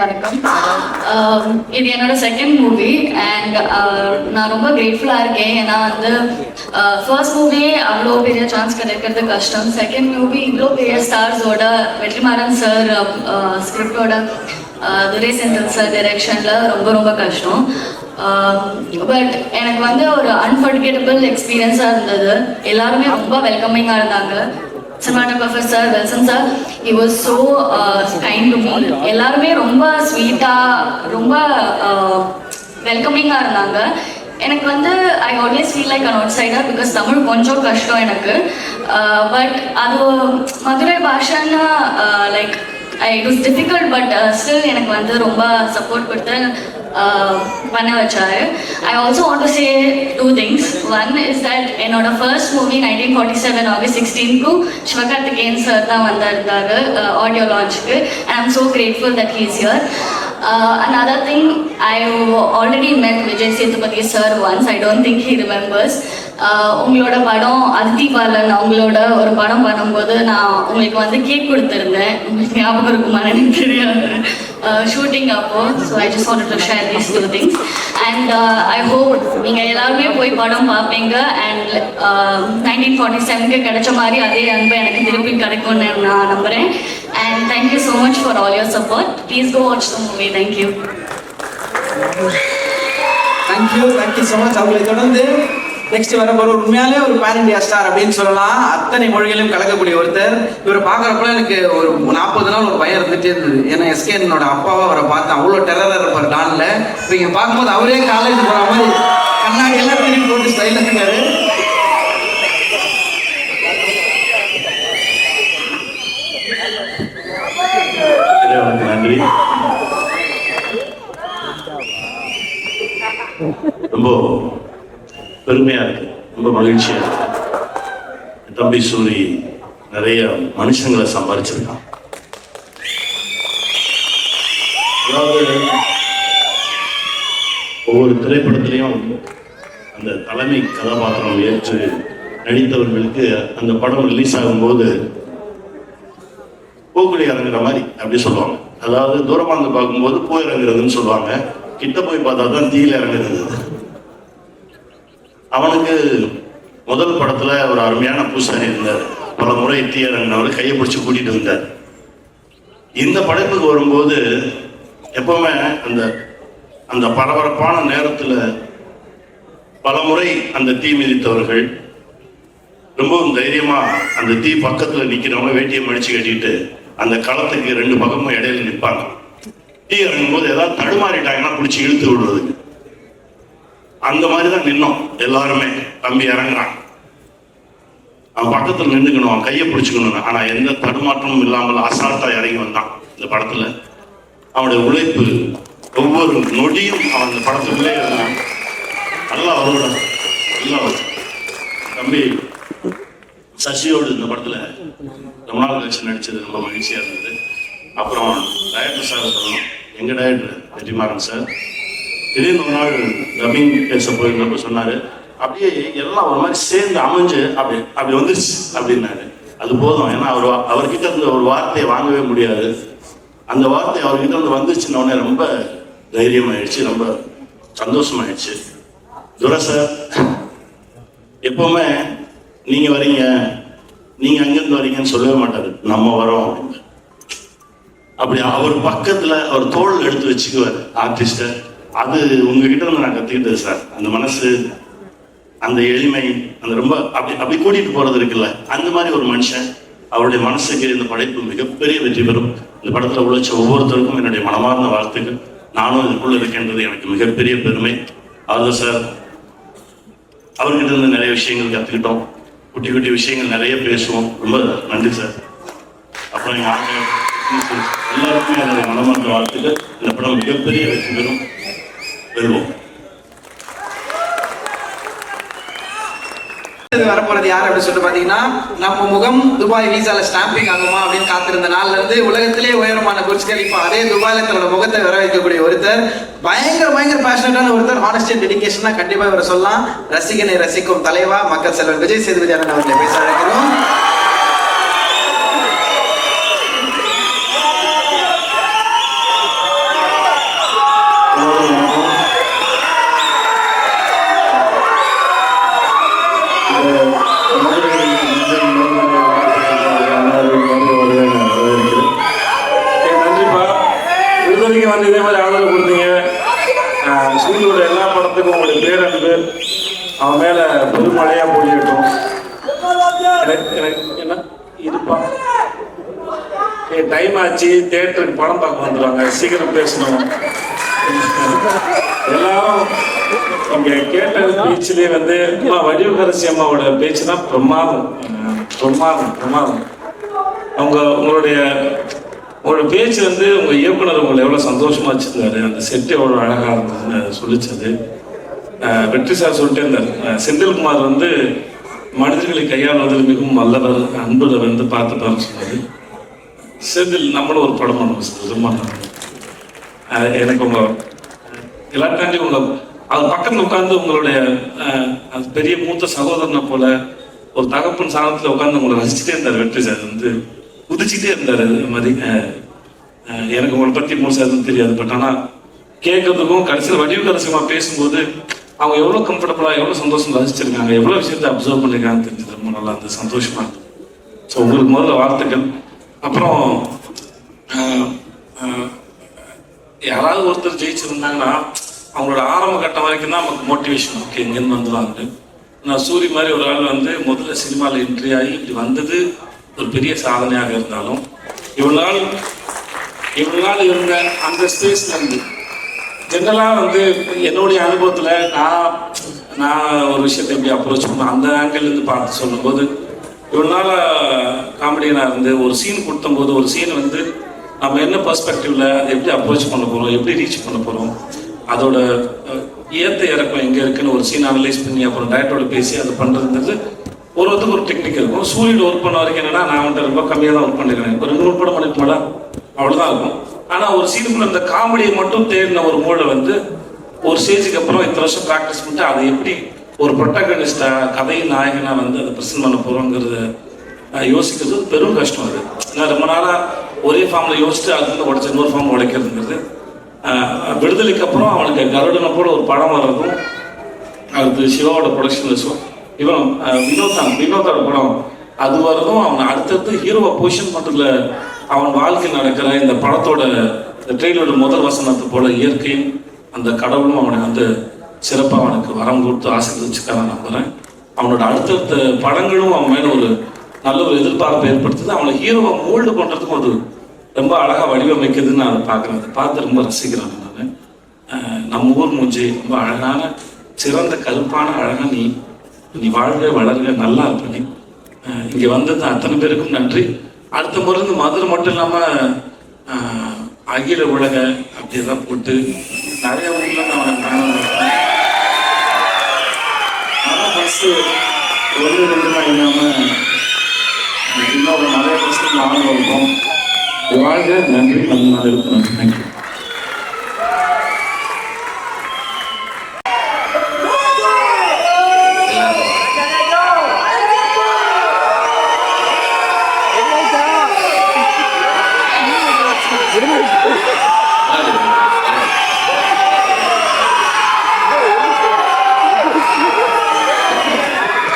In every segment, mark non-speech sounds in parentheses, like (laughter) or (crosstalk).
வணக்கம். இது என்னோட செகண்ட் மூவி அண்ட் நான் ரொம்ப கிரேட்ஃபுல்லாக இருக்கேன். ஏன்னா வந்து ஃபர்ஸ்ட் மூவியே அவ்வளோ பெரிய சான்ஸ் கிடைக்கிறது கஷ்டம். செகண்ட் மூவி இவ்வளோ பெரிய ஸ்டார்ஸோட வெற்றிமாறன் சார் ஸ்கிரிப்டோட துரை செந்தில் சார் டைரக்ஷனில் ரொம்ப ரொம்ப கஷ்டம். பட் எனக்கு வந்து ஒரு அன்ஃபர்கெட்டபிள் எக்ஸ்பீரியன்ஸாக இருந்தது. எல்லாருமே ரொம்ப வெல்கமிங்காக இருந்தாங்க. Cinematographer sir Welson sir he was so kind to me எல்லாருமே ரொம்ப ஸ்வீட்டாக ரொம்ப uh, வெல்கமிங்காக இருந்தாங்க. எனக்கு வந்து I always feel like an outsider because Tamil கொஞ்சம் கஷ்டம் எனக்கு. Uh, பட் அது Madurai பாஷைன்னா like it was difficult but still எனக்கு வந்து ரொம்ப சப்போர்ட் கொடுத்து பண்ண வச்சாரு. I also want to say two things one is that என்னோட first movie nineteen forty seven August சிக்ஸ்டீன்க்கு Sivakarthikeyan sir தான் வந்திருந்தாரு audio லான்ச்சுக்கு and I'm so grateful that he's here Uh, another thing, I already met Vijay Sethupathi sir once. I don't think he remembers. Uh, உங்களோட படம் அதித்தி பாலன் அவங்களோட ஒரு படம் பண்ணும்போது நான் உங்களுக்கு வந்து கேக் கொடுத்துருந்தேன். உங்களுக்கு ஞாபகம் இருக்குமா எனக்கு தெரியாது. Uh, ஷூட்டிங் அப்போ so I just want to share these two things and I hope நீங்கள் எல்லாருமே போய் படம் பார்ப்பீங்க. அண்ட் நைன்டீன் ஃபார்ட்டி செவனுக்கு கிடைச்ச மாதிரி அதே அன்பு எனக்கு திருப்பி கிடைக்கும்னு நான் நம்புகிறேன் and thank you so much for all your support please go watch the thank you thank you thank you so much அவங்களை தொடர்ந்து நெக்ஸ்ட் வர போற உண்மையாலே ஒரு பேன் இண்டியா ஸ்டார் அப்படின்னு சொல்லலாம். அத்தனை மொழிகளையும் கலக்கக்கூடிய ஒருத்தர். இவரை பார்க்குறப்ப எனக்கு ஒரு நாற்பது நாள் ஒரு பயம் இருந்துகிட்டே இருந்தது. ஏன்னா எஸ்கே என்னோட அப்பாவை அவரை பார்த்தேன் அவ்வளோ டெரராக இருப்பார் டானில் இப்போ இங்கே பார்க்கும்போது அவரே காலேஜ் போகிற மாதிரி கண்ணாடி எல்லாம் திரும்பி போட்டு ஸ்டைலாக இருக்காரு. நன்றி. ரொம்ப பெருமையா இருக்கு. ரொம்ப மகிழ்ச்சியா இருக்கு. தம்பி சூரி நிறைய மனுஷங்களை சம்பாதிச்சிருக்கான் அதாவது ஒவ்வொரு திரைப்படத்திலையும் அந்த தலைமை கதாபாத்திரம் ஏற்று நடித்தவர்களுக்கு அந்த படம் ரிலீஸ் ஆகும்போது போக்குடி இறங்குற மாதிரி அப்படி சொல்லுவாங்க. அதாவது தூரமாக இருந்து பார்க்கும்போது போய் இறங்குறதுன்னு சொல்லுவாங்க. கிட்ட போய் பார்த்தா தான் தீயில இறங்குறது. அவனுக்கு முதல் படத்துல ஒரு அருமையான பூசாரி இருந்தார். பல முறை தீ இறங்கினவர் கையை பிடிச்சி கூட்டிட்டு வந்தார். இந்த படைப்புக்கு வரும்போது எப்பவுமே அந்த அந்த பரபரப்பான நேரத்தில் பல முறை அந்த தீ மிதித்தவர்கள் ரொம்பவும் தைரியமா அந்த தீ பக்கத்தில் நிற்கிறவங்க வேட்டியை மடிச்சு கட்டிட்டு அந்த களத்துக்கு ரெண்டு பக்கமும் இடையில நிற்பாங்க டீ இறங்கும் போது ஏதாவது தடுமாறிட்டாங்கன்னா பிடிச்சி இழுத்து விடுறது. அந்த மாதிரி தான் நின்னோம். எல்லாருமே தம்பி இறங்குறான். அவன் பக்கத்துல நின்றுக்கணும் அவன் கையை பிடிச்சிக்கணும் ஆனா எந்த தடுமாற்றமும் இல்லாமல் அசால்ட்டா இறங்கி வந்தான் இந்த படத்துல. அவனுடைய உழைப்பு ஒவ்வொரு நொடியும் அவன் அந்த படத்துக்குள்ளே இருந்தான். நல்லா வருடம் நல்லா வரும் தம்பி சசியோடு இந்த படத்துல ரொம்ப நாள் கழிச்சு நடிச்சது ரொம்ப மகிழ்ச்சியா இருந்தது. அப்புறம் டைரக்டர் சார் சொல்லணும். எங்க டைரக்டர் வெற்றிமாறன் சார் திடீர்னு ஒரு நாள் ரபிங் பேச போயிருந்தப்ப சொன்னாரு அப்படியே எல்லாம் ஒரு மாதிரி சேர்ந்து அமைஞ்சு அப்படி அப்படி வந்துருச்சு அப்படின்னாரு. அது போதும். ஏன்னா அவர் வா- அவர்கிட்ட இருந்த ஒரு வார்த்தையை வாங்கவே முடியாது. அந்த வார்த்தை அவர்கிட்ட இருந்து வந்துருச்சுன்ன உடனே ரொம்ப தைரியமாயிடுச்சு ரொம்ப சந்தோஷமாயிடுச்சு. துரை சார் எப்பவுமே நீங்க வரீங்க. நீங்க அங்கிருந்து வரீங்கன்னு சொல்லவே மாட்டாரு. நம்ம வரோம் அப்படின்னு. அப்படி அவர் பக்கத்துல அவர் தோல் எடுத்து வச்சுக்குவார். ஆர்டிஸ்ட அது உங்ககிட்ட இருந்து நான் கத்துக்கிட்டது சார். அந்த மனசு அந்த எளிமை அந்த ரொம்ப அப்படி அப்படி கூட்டிட்டு போறது இருக்குல்ல. அந்த மாதிரி ஒரு மனுஷன் அவருடைய மனசுக்கு இந்த படைப்பு மிகப்பெரிய வெற்றி பெறும். இந்த படத்துல உழைச்ச ஒவ்வொருத்தருக்கும் என்னுடைய மனமார்ந்த வாழ்த்துக்கள். நானும் இதுக்குள்ள இருக்கின்றது எனக்கு மிகப்பெரிய பெருமை. அதுதான் சார். அவர்கிட்ட இருந்து நிறைய விஷயங்கள் கற்றுக்கிட்டோம் குட்டி குட்டி விஷயங்கள் நிறைய பேசுவோம். ரொம்ப நன்றி சார். அப்புறம் எங்கள் ஆட்கள் எல்லாருக்குமே என்னுடைய மனமார்ந்த வாழ்த்துக்கள். இந்த படம் மிகப்பெரிய வெற்றி பெறும். வெல்வோம் வரப்போறது யார் அப்படின்னு சொல்லிட்டு பாத்தீங்கன்னா நம்ம முகம் துபாய் வீசால ஸ்டாம்பிங் ஆகுமா அப்படின்னு காத்திருந்த நாள்ல இருந்து உலகத்திலே உயரமான புர்ஜ் கலிஃபா அதே துபாயில தன்னோட முகத்தை வர வைக்கக்கூடிய ஒருத்தர். பயங்கர பயங்கர பேஷனட்டான ஒருத்தர். ஹானஸ்டி அண்ட் டெடிகேஷனா கண்டிப்பா இவரை சொல்லலாம். ரசிகனை ரசிக்கும் தலைவா மக்கள் செல்வன். விஜய் சேதுபதி அண்ணன் அவர்களை பேச அழைக்கிறோம். ஆச்சு தேட்டருக்கு படம் பார்க்க வந்துடுவாங்க சீக்கிரம் பேசணும். எல்லாரும் இங்க கேட்ட பேச்சிலே வந்து அம்மா வடிவகரசி அம்மாவோட பேச்சு தான் பிரமாதம். பிரமாதம் பிரமாதம். அவங்க உங்களுடைய உங்களோட பேச்சு வந்து உங்க இயக்குனர் உங்களை எவ்வளவு சந்தோஷமா வச்சிருந்தாரு. அந்த செட் எவ்வளவு அழகா இருந்ததுன்னு சொல்லிச்சது. வெற்றி சார் சொல்லிட்டே இருந்தார். செந்தில்குமார் வந்து மனிதர்களை கையாளுவதில் மிகவும் வல்லவர் அன்புல வந்து பார்த்துப்பாருன்னு சொன்னாரு. செந்தில் நம்மளும் ஒரு படம் பண்ணுவோம் சார் ரொம்ப எனக்கு உங்க எல்லாத்தாண்டி உங்களை அது பக்கத்தில் உட்காந்து உங்களுடைய அது பெரிய மூத்த சகோதரனை போல ஒரு தகப்பன் சாணத்தில் உட்காந்து உங்களை ரசிச்சுட்டே இருந்தார் வெற்றி சார். வந்து குதிச்சுட்டே இருந்தார் அது மாதிரி. எனக்கு உங்களை பற்றி முழுசா எதுவும் தெரியாது. பட் ஆனால் கேட்கறதுக்கும் கடைசியில் வடிவு கரசியமா பேசும்போது அவங்க எவ்வளோ கம்ஃபர்டபுளாக எவ்வளோ சந்தோஷம் ரசிச்சிருக்காங்க எவ்வளோ விஷயத்தை அப்சர்வ் பண்ணியிருக்காங்கன்னு தெரிஞ்சது. ரொம்ப நல்லா இருந்தது. சந்தோஷமாக இருந்தது. ஸோ உங்களுக்கு முதல்ல வார்த்தைகள் அப்புறம் யாராவது ஒருத்தர் ஜெயிச்சிருந்தாங்கன்னா அவங்களோட ஆரம்ப கட்டம் வரைக்கும் தான் நமக்கு மோட்டிவேஷன் ஓகே இங்கேருந்து வந்துடுவாங்க. நான் சூரி மாதிரி ஒரு ஆள் வந்து முதல்ல சினிமாவில் என்ட்ரி ஆகி இப்படி வந்தது ஒரு பெரிய சாதனையாக இருந்தாலும் இவ்வளவு நாள் இவ்வளவு நாள் இருந்த அந்த ஸ்பேஸ்ல இருந்து ஜென்ரலாக வந்து என்னுடைய அனுபவத்தில் நான் நான் ஒரு விஷயத்தை எப்படி அப்ரோச் பண்ண அந்த ஆங்கிள் இருந்து பார்த்து சொல்லும்போது இவ்வளோ நாளாக காமெடியனாக இருந்து ஒரு சீன் கொடுத்தம்போது ஒரு சீன் வந்து நம்ம என்ன பெர்ஸ்பெக்டிவ்ல அதை எப்படி அப்ரோச் பண்ண போகிறோம் எப்படி ரீச் பண்ண போகிறோம் அதோட ஏற்ற இறக்கம் எங்கே இருக்குன்னு ஒரு சீன் அனலைஸ் பண்ணி அப்புறம் டேரக்டரோட பேசி அதை பண்ணுறதுன்றது ஒரு ஒருத்தருக்கு ஒரு டெக்னிக் இருக்கும். சூரியன் ஒர்க் பண்ண வரைக்கும் என்னன்னா நான் வந்துட்டு ரொம்ப கம்மியாக தான் ஒர்க் பண்ணிருக்கேன். ஒரு நூறு படம் மணிக்கு மேலே அவ்வளோதான் இருக்கும். ஆனால் ஒரு சீனுக்குள்ள இந்த காமெடியை மட்டும் தேடின ஒரு மூளை வந்து ஒரு ஸ்டேஜுக்கு அப்புறம் இத்தனை வருஷம் ப்ராக்டிஸ் பண்ணிட்டு அதை எப்படி ஒரு ப்ரொட்டகனிஸ்டா கதையின் நாயகனா வந்து அதை ப்ரெசென்ட் பண்ண போகிறோங்கிறது யோசிக்கிறது பெரும் கஷ்டம் அது. நான் ரொம்ப நாளாக ஒரே ஃபார்மில் யோசிச்சு அதுலேருந்து உடச்சு இன்னொரு ஃபார்ம் உடைக்கிறதுங்கிறது விடுதலைக்கு அப்புறம் அவனுக்கு கருடனை போல ஒரு படம் வர்றதும் அது சிவாவோட ப்ரொடக்ஷன் ஷோ இவன் வினோதான் வினோதோட படம் அது வரதும் அவன் அடுத்தடுத்து ஹீரோவை பொசிஷன் பண்ணுறதுல அவன் வாழ்க்கையில் நடக்கிற இந்த படத்தோட இந்த ட்ரெயிலோட முதல் வசனத்தை போல இயற்கையும் அந்த கடவுளும் அவனை வந்து சிறப்பாக அவனுக்கு வரம் கொடுத்து ஆசீர்வதிச்சுக்கான நம்புகிறேன் அவனோட அடுத்தடுத்த படங்களும் அவன் மேலே ஒரு நல்ல ஒரு எதிர்பார்ப்பை ஏற்படுத்துது. அவனை ஹீரோவை மோல்டு பண்ணுறதுக்கும் அது ரொம்ப அழகாக வடிவமைக்குதுன்னு நான் அதை பார்க்குறேன். அதை பார்த்து ரொம்ப ரசிக்கிறேன் நான் நம்ம ஊர் மூஞ்சி ரொம்ப அழகான சிறந்த கருப்பான அழகாக நீ நீ வாழ்க வளர்க நல்லா இருப்ப நீ. இங்கே வந்தது அத்தனை பேருக்கும் நன்றி. அடுத்த முறை இந்த மதுரை மட்டும் இல்லாமல் அகில உலக அப்படியெல்லாம் போட்டு நிறைய ஊரில் நான் ஃபஸ்ட்டு ஒரு ரெண்டுலாம் இல்லாமல் இன்னும் நிறைய ஃபஸ்ட்டு நானும் இருக்கும் வாழ்க நன்றி நல்ல நாள் இருக்கணும் தேங்க்யூ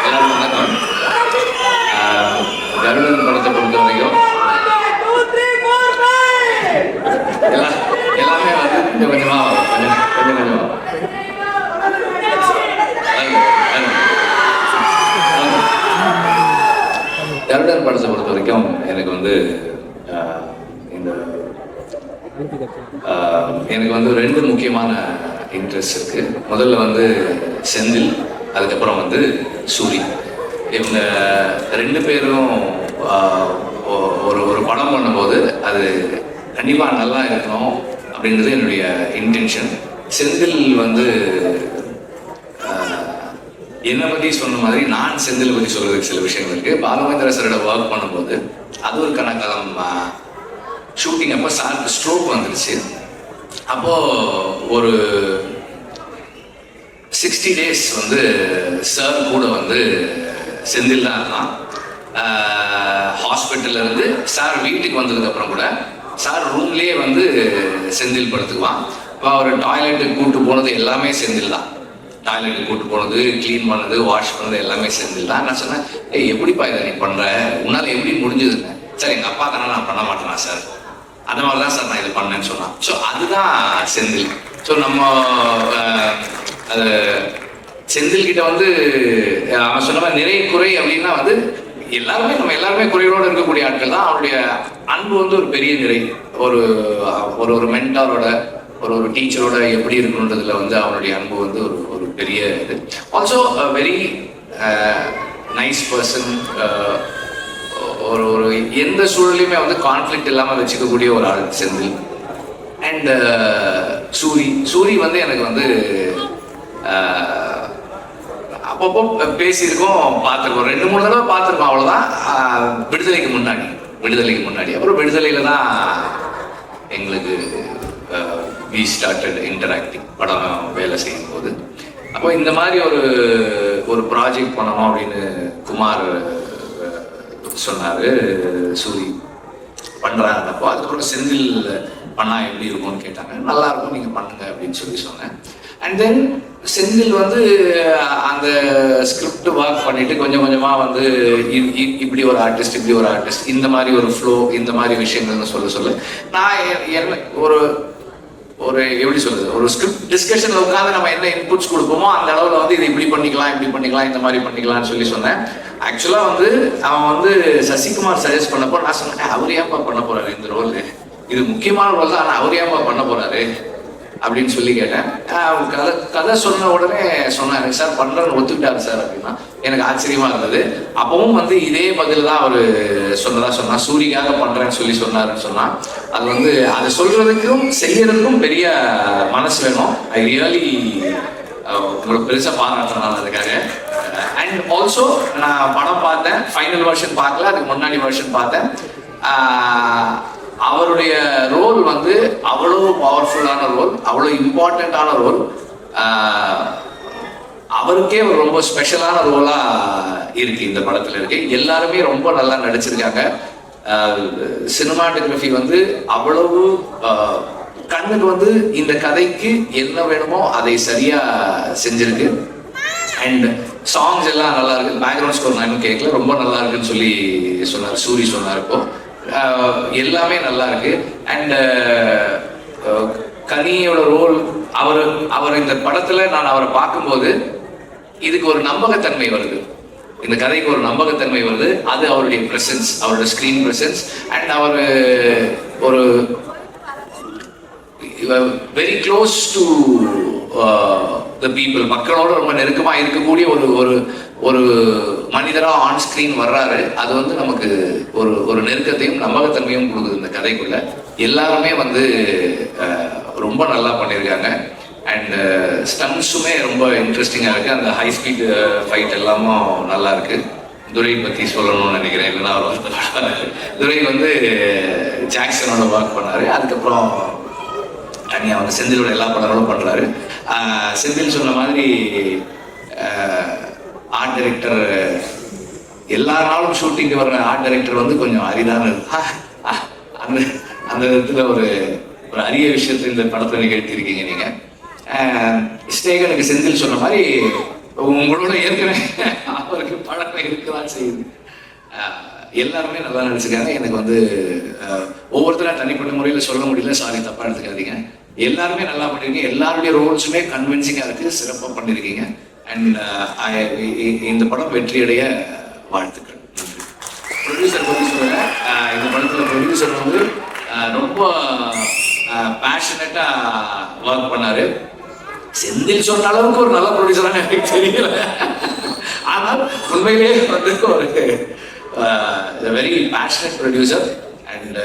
எல்லாருக்கும் வணக்கம் ஆஹ் கருடன் படத்தை பொறுத்த வரைக்கும் எல்லாம் எல்லாமே வந்து கொஞ்சம் கொஞ்சமா வரும். கொஞ்சம் கொஞ்சம் கொஞ்சமா வரும். வாங்க, வாங்க. வாங்க. கருடன் படத்தை பொறுத்த வரைக்கும் எனக்கு வந்து ஆஹ், இந்த எனக்கு வந்து ரெண்டு முக்கியமான இன்ட்ரெஸ்ட் இருக்கு. முதல்ல வந்து செந்தில் அதுக்கப்புறம் வந்து சூரி. இவங்க ரெண்டு பேரும் ஒரு ஒரு படம் பண்ணும்போது அது கண்டிப்பாக நல்லா இருக்கணும் அப்படின்றது என்னுடைய இன்டென்ஷன் செந்தில் வந்து என்னை பற்றி சொன்ன மாதிரி நான் செந்தில் பற்றி சொல்கிறதுக்கு சில விஷயங்கள் இருக்குது பாலமேந்திர சரோட ஒர்க் பண்ணும்போது அது ஒரு கணக்காலம் ஷூட்டிங் அப்போ சாருக்கு ஸ்ட்ரோக் வந்துருச்சு. அப்போது ஒரு சிக்ஸ்டி டேஸ் வந்து சார் கூட வந்து செந்தில் தான் இருந்தான் ஹாஸ்பிட்டலில் இருந்து சார் வீட்டுக்கு வந்ததுக்கப்புறம் கூட சார் ரூம்லேயே வந்து செந்தில் படுத்துக்குவான். இப்போ அவர் டாய்லெட்டுக்கு கூப்பிட்டு போனது எல்லாமே செந்தில் தான் டாய்லெட்டுக்கு கூட்டு போனது க்ளீன் பண்ணது வாஷ் பண்ணது எல்லாமே செஞ்சுதான் நான் சொன்னேன் ஏய் எப்படிப்பா இதை நீ பண்ற? உன்னால எப்படி முடிஞ்சதுன்னு சார் எங்க அப்பா தானே நான் பண்ண மாட்டேனா சார்? அந்த மாதிரி தான் சார் நான் இது பண்ணேன்னு சொன்னான். ஸோ அதுதான் செந்தில். ஸோ நம்ம அது செந்தில் கிட்ட வந்து அவன் சொன்ன மாதிரி நிறை குறை அப்படின்னா வந்து எல்லாருமே நம்ம எல்லாருமே குறைகளோட இருக்கக்கூடிய ஆட்கள் தான். அவருடைய அன்பு வந்து ஒரு பெரிய நிறை. ஒரு ஒரு ஒரு மென்டாரோட ஒரு ஒரு டீச்சரோட எப்படி இருக்கணுன்றதுல வந்து அவனுடைய அன்பு வந்து ஒரு பெரிய இது ஆல்சோ வெரி நைஸ் பர்சன் ஒரு ஒரு எந்த சூழலையுமே வந்து கான்ஃப்ளிக்ட் இல்லாமல் வச்சுக்கக்கூடிய ஒரு ஆள் செந்தில். அண்ட் uh, சூரி சூரி வந்து எனக்கு வந்து uh, அப்பப்போ பேசியிருக்கோம் பார்த்துருக்கோம். ரெண்டு மூணு தடவை பார்த்துருக்கோம் அவ்வளோதான் uh, விடுதலைக்கு முன்னாடி விடுதலைக்கு முன்னாடி. அப்புறம் விடுதலையில் தான் எங்களுக்கு வி ஸ்டார்டட் இன்டராக்டிங் படம் வேலை செய்யும் போது அப்போ இந்த மாதிரி ஒரு ஒரு ப்ராஜெக்ட் பண்ணணும் அப்படின்னு குமார் அஹ், சொன்னாரு சூரி. பண்றாங்க அப்போ அதுக்கப்புறம் செந்தில் பண்ணா எப்படி இருக்கும்னு கேட்டாங்க. நல்லா இருக்கும் நீங்க பண்ணுங்க அப்படின்னு சொல்லி சொன்னேன். அண்ட் தென் செந்தில் வந்து அந்த ஸ்கிரிப்ட் ஒர்க் பண்ணிட்டு கொஞ்சம் கொஞ்சமா வந்து இ- இப்படி ஒரு ஆர்டிஸ்ட் இப்படி ஒரு ஆர்டிஸ்ட் இந்த மாதிரி ஒரு ஃப்ளோ இந்த மாதிரி விஷயங்கள்னு சொல்ல சொல்ல நான் என்ன ஒரு ஒரு எப்படி சொல்றது ஒரு ஸ்கிரிப்ட் டிஸ்கஷன்ல உட்காந்து நம்ம என்ன இன்புட்ஸ் கொடுப்போமோ அந்த அளவுல வந்து இதை இப்படி பண்ணிக்கலாம் இப்படி பண்ணிக்கலாம் இந்த மாதிரி பண்ணிக்கலாம்னு சொல்லி சொன்னேன். ஆக்சுவலா வந்து அவன் வந்து சசிகுமார் சஜஸ்ட் பண்ணப்போ நான் சொன்னேன் அவர் ஏன்பா பண்ண போறாரு இந்த ரோல் இது முக்கியமான ரோல் தான் ஆனா அவர் ஏன்பா பண்ண போறாரு? அப்படின்னு சொல்லி கேட்டேன். கதை கதை சொன்ன உடனே சொன்னாரு சார் பண்றேன்னு ஒத்துக்கிட்டாரு சார் அப்படின்னா எனக்கு ஆச்சரியமா இருந்தது. அப்பவும் வந்து இதே பதில் தான் அவர் சொன்னதா சொன்னா சூரியக்காக பண்றேன்னு சொல்லி சொன்னாருன்னு சொன்னா அது வந்து அதை சொல்றதுக்கும் செய்யறதுக்கும் பெரிய மனசு வேணும். ஐ ரியலி உங்களுக்கு பெருசா பாராட்டுறேன் நான் அதுக்காக. அண்ட் ஆல்சோ நான் படம் பார்த்தேன். ஃபைனல் வெர்ஷன் பார்க்கல. அதுக்கு முன்னாடி வெர்ஷன் பார்த்தேன். அவருடைய ரோல் வந்து அவ்வளோ பவர்ஃபுல்லான ரோல் அவ்வளோ இம்பார்ட்டண்ட்டான ரோல் அவருக்கே ஒரு ரொம்ப ஸ்பெஷலான ரோலா இருக்கு இந்த படத்துல இருக்கு. எல்லாருமே ரொம்ப நல்லா நடிச்சிருக்காங்க. சினிமாட்டோகிராஃபி வந்து அவ்வளவு கண்ணுக்கு வந்து இந்த கதைக்கு என்ன வேணுமோ அதை சரியா செஞ்சிருக்கு. அண்ட் சாங்ஸ் எல்லாம் நல்லா இருக்கு. பேக்ரவுண்ட் ஸ்கோர் நான் இன்னும் கேட்கல ரொம்ப நல்லா இருக்குன்னு சொல்லி சொன்னார் சூரி சொன்னார் இப்போ. எல்லாமே நல்லா இருக்கு. அண்ட் கனியோட ரோல் அவர் அவர் இந்த படத்துல நான் அவரை பார்க்கும்போது இதுக்கு ஒரு நம்பகத்தன்மை வருது. இந்த கதைக்கு ஒரு நம்பகத்தன்மை வருது. அது அவருடைய பிரசன்ஸ் அவருடைய ஸ்கிரீன் பிரசன்ஸ் அண்ட் அவர் ஒரு very close to the people மக்களோட ரொம்ப நெருக்கமாக இருக்கக்கூடிய ஒரு ஒரு ஒரு மனிதராக ஆன் ஸ்க்ரீன் வர்றாரு. அது வந்து நமக்கு ஒரு ஒரு நெருக்கத்தையும் நம்பகத்தன்மையும் கொடுக்குது இந்த கதைக்குள்ள. எல்லாருமே வந்து uh, ரொம்ப நல்லா பண்ணியிருக்காங்க அண்ட் ஸ்டன்ஸுமே uh, ரொம்ப இன்ட்ரெஸ்டிங்காக இருக்குது அந்த ஹை ஸ்பீட் ஃபைட் எல்லாமும் நல்லா இருக்கு துரை பற்றி சொல்லணும்னு நினைக்கிறேன். இல்லைன்னா அவர் வந்து (laughs) துரை வந்து ஜாக்சனோட ஒர்க் பண்ணாரு. அதுக்கப்புறம் தனியாக வந்து செந்திலோட எல்லா படங்களும் பண்ணுறாரு செந்தில் சொன்ன மாதிரி ஆர்ட் டைரக்டர் எல்லா நாளும் ஷூட்டிங்க்கு வர்ற ஆர்ட் டைரக்டர் வந்து கொஞ்சம் அரிதான ஆஹ், அந்த அந்த விதத்தில் ஒரு ஒரு அரிய விஷயத்தை இந்த படத்தை நிகழ்த்தியிருக்கீங்க நீங்கள் ஸ்டேகனுக்கு செந்தில் சொன்ன மாதிரி உங்களோட ஏற்கனவே அவருக்கு பழக்கம் இருக்கதான் செய்யுது. எல்லாருமே நல்லா நினச்சிக்காங்க. எனக்கு வந்து ஒவ்வொருத்தராக ஒவ்வொருத்தரா தனிப்பட்ட முறையில் சொல்ல முடியல. சாரி தப்பா எடுத்துக்காதீங்க. எல்லாருமே நல்லா பண்ணியிருக்கீங்க எல்லாருடைய ரோல்ஸுமே கன்வின்சிங்காக இருக்கு. சிறப்பாக பண்ணியிருக்கீங்க அண்ட் இந்த படம் வெற்றியடைய வாழ்த்துக்கள். ப்ரொடியூசர் பற்றி சொல்லுவேன் இந்த படத்தில் ப்ரொடியூசர் வந்து ரொம்ப பேஷனட்டாக ஒர்க் பண்ணார். செந்தில் சொன்ன அளவுக்கு ஒரு நல்ல ப்ரொடியூசரான எனக்கு தெரியல. ஆனால் உண்மையிலேயே வந்து ஒரு வெரி பேஷனட் ப்ரொடியூசர் அண்ட்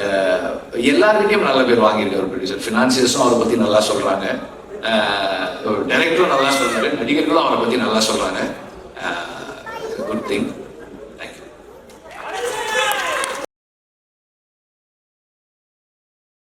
எல்லாருக்கிட்டையும் நல்ல பேர் வாங்கியிருக்க ஒரு ப்ரொடியூசர் ஃபினான்சியர்ஸும் அவரை பற்றி நல்லா சொல்கிறாங்க டைரக்டரும் நல்லா சொல்கிறாரு நடிகர்களும் அவரை பற்றி நல்லா சொல்கிறாங்க